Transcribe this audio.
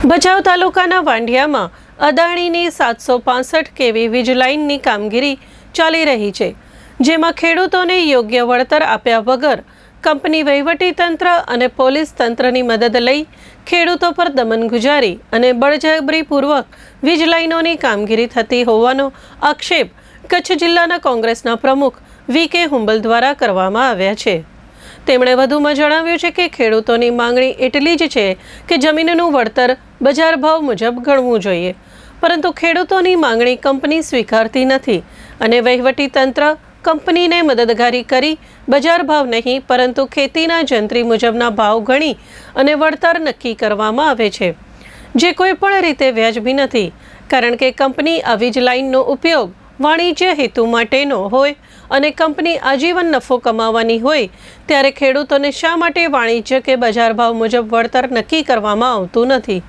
ભચાઉ તાલુકાના વાંઢિયામાં અદાણીની સાતસો પાસઠ કેવી વીજ લાઇનની કામગીરી ચાલી રહી છે, જેમાં ખેડૂતોને યોગ્ય વળતર આપ્યા વગર કંપની વહીવટીતંત્ર અને પોલીસ તંત્રની મદદ લઈ ખેડૂતો પર દમન ગુજારી અને બળજબરીપૂર્વક વીજ લાઇનોની કામગીરી થતી હોવાનો આક્ષેપ કચ્છ જિલ્લાના કોંગ્રેસના પ્રમુખ વી કે હુંબલ દ્વારા કરવામાં આવ્યા છે. તેમણે વધુમાં જણાવ્યું છે કે ખેડૂતોની માંગણી એટલી જ છે કે જમીનનું વળતર બજાર ભાવ મુજબ ગણવું જોઈએ. પરંતુ ખેડૂતોની માંગણી કંપની સ્વીકારતી નથી અને વહીવટી તંત્ર કંપનીને મદદગારી કરી બજાર ભાવ નહીં, પરંતુ ખેતીના જંત્રી મુજબના ભાવ ગણી અને વળતર નક્કી કરવામાં આવે છે. જે કોઈ પણ રીતે વ્યાજબી નથી, કારણ કે કંપની આવી જ લાઇનનો ઉપયોગ વાણિજ્ય હેતુ માટેનો હોય અને કંપની આજીવન નફો કમાવાની હોય, ત્યારે ખેડૂતોને શા માટે વાણિજ્ય કે બજાર ભાવ મુજબ વળતર નક્કી કરવામાં આવતું નથી?